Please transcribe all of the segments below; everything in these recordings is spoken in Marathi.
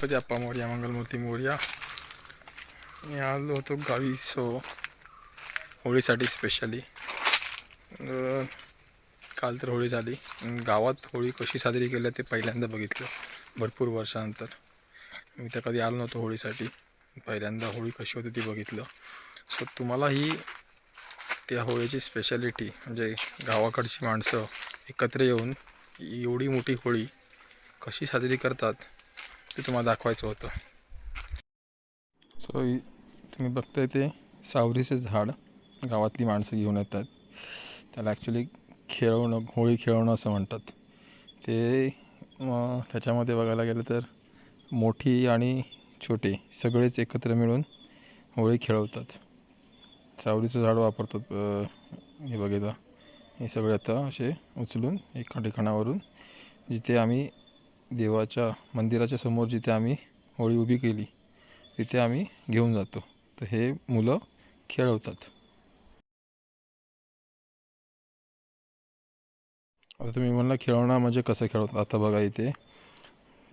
गणपती अप्पा मोर्या मंगलमूर्ती मोर्या मी आलो होतो गावी सो होळीसाठी स्पेशली काल तर होळी झाली. गावात होळी कशी साजरी केली ते पहिल्यांदा बघितलं. भरपूर वर्षानंतर. मी तर कधी आलो नव्हतो होळीसाठी. पहिल्यांदा होळी कशी होती ती बघितलं. सो तुम्हाला ही त्या होळीची स्पेशालिटी म्हणजे गावाकडची माणसं एकत्र येऊन एवढी मोठी होळी कशी साजरी करतात ते तुम्हाला दाखवायचं होतं. सो तुम्ही बघताय ते सावरीचं झाड गावातली माणसं घेऊन येतात. त्याला ॲक्च्युली खेळवणं होळी खेळवणं असं म्हणतात. ते मग त्याच्यामध्ये बघायला गेलं तर मोठी आणि छोटे सगळेच एकत्र मिळून होळी खेळवतात. सावरीचं झाड वापरतात हे बघितलं हे सगळे आता असे उचलून एका ठिकाणावरून जिथे आम्ही देवाच्या मंदिराच्या समोर जिथे आम्ही होळी उभी केली तिथे आम्ही घेऊन जातो. तर हे मुलं खेळवतात. आता तुम्ही म्हणला खेळवणं म्हणजे कसं खेळवतात? आता बघा इथे.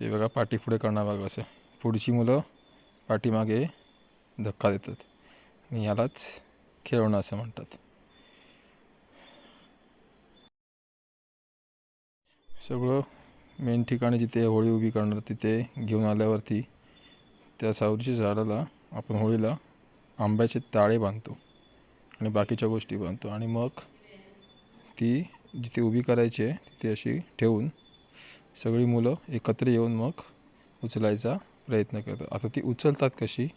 ते बघा पाठी पुढे करणार बघा असं. पुढची मुलं पाठीमागे धक्का देतात. आणि यालाच खेळवणं असं म्हणतात. सगळं मेन ठिकाणी जिथे होळी उभी करणार तिथे घेऊन आल्यावरती त्या सावरीच्या झाडाला आपण होळीला आंब्याचे ताळे बांधतो आणि बाकीच्या गोष्टी बांधतो. आणि मग ती जिथे उभी करायची आहे तिथे अशी ठेवून सगळी मुलं एकत्र येऊन मग उचलायचा प्रयत्न करतात. आता ती उचलतात कशी?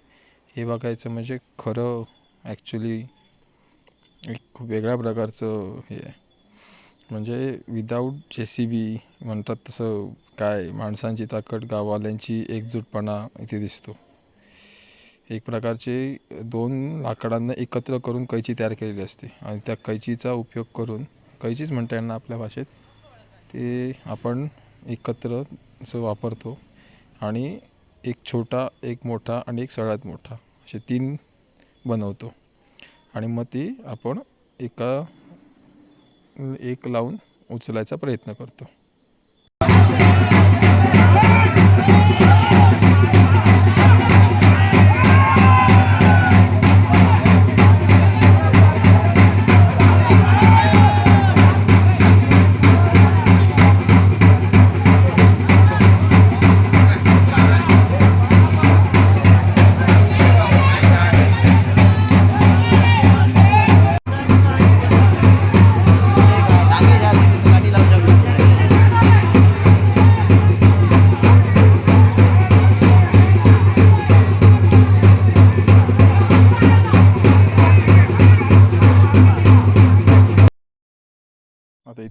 हे बघायचं म्हणजे खरं ॲक्च्युली एक खूप वेगळ्या प्रकारचं हे आहे. म्हणजे विदाऊट जे सी बी म्हणतात तसं काय? माणसांची ताकद गाववाल्यांची एकजूटपणा इथे दिसतो. एक प्रकारचे दोन लाकडांना एकत्र करून कैची तयार केलेली असते आणि त्या कैचीचा उपयोग करून कैचीच म्हणता येणार आपल्या भाषेत ते आपण एकत्र असं वापरतो आणि एक छोटा एक मोठा आणि एक सगळ्यात मोठा असे तीन बनवतो. आणि मग ती आपण एका एक लावून उचलायचा प्रयत्न करतो.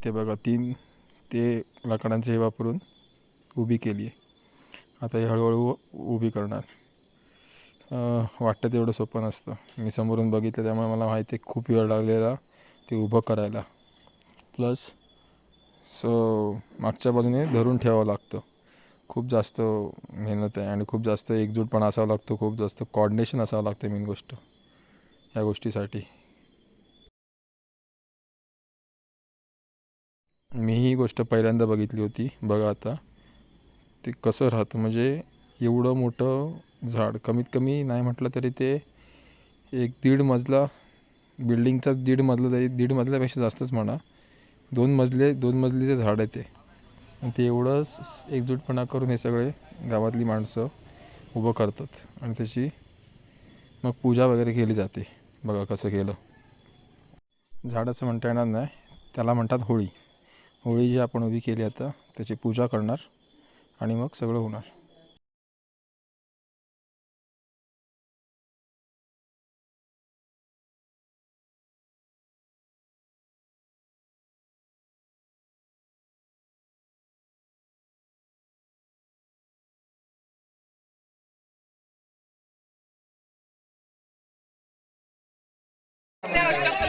इथे बघा तीन ते लाकडांचे हे वापरून उभी केली आहे. आता हे हळूहळू उभी करणार. वाटतं तेवढं सोपं नसतं. मी समोरून बघितलं त्यामुळे मला माहिती आहे खूप वेळ लागलेला ते उभं करायला. प्लस सो मागच्या बाजूने धरून ठेवावं लागतं. खूप जास्त मेहनत आहे आणि खूप जास्त एकजूटपणा असावा लागतो खूप जास्त कॉर्डिनेशन असावं लागतं मेन गोष्ट. या गोष्टीसाठी. ही गोष्ट पहिल्यांदा बघितली होती. बघा आता. ते कसं राहतं? म्हणजे एवढं मोठं झाड कमीत कमी नाही म्हटलं तरी ते एक दीड मजला बिल्डिंगचा दीड मजला तरी दीड मजल्यापेक्षा जास्तच म्हणा. दोन मजले दोन मजलीचे झाड आहे ते. आणि ते एवढं एकजूटपणा करून हे सगळे गावातली माणसं उभं करतात. आणि त्याची मग पूजा वगैरे केली जाते. बघा कसं केलं. झाड असं म्हणता येणार नाही. त्याला म्हणतात होळी. होळी जी आपण उभी केली आता त्याची पूजा करणार आणि मग सगळं होणार.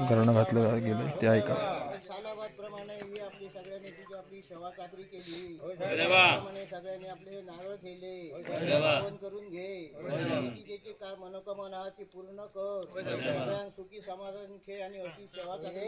घराणं घातलं गेलं ते ऐका सालाबादप्रमाणे ही आपली सगळ्यांनी तुझी आपली सेवा कात्री केली सगळ्यांनी आपले नारळ केले करून घे तुझी ज्याची काय मनोकामना आहे ती पूर्ण कर सगळ्यांना सुखी समाधान खे आणि अशी सेवा कात्री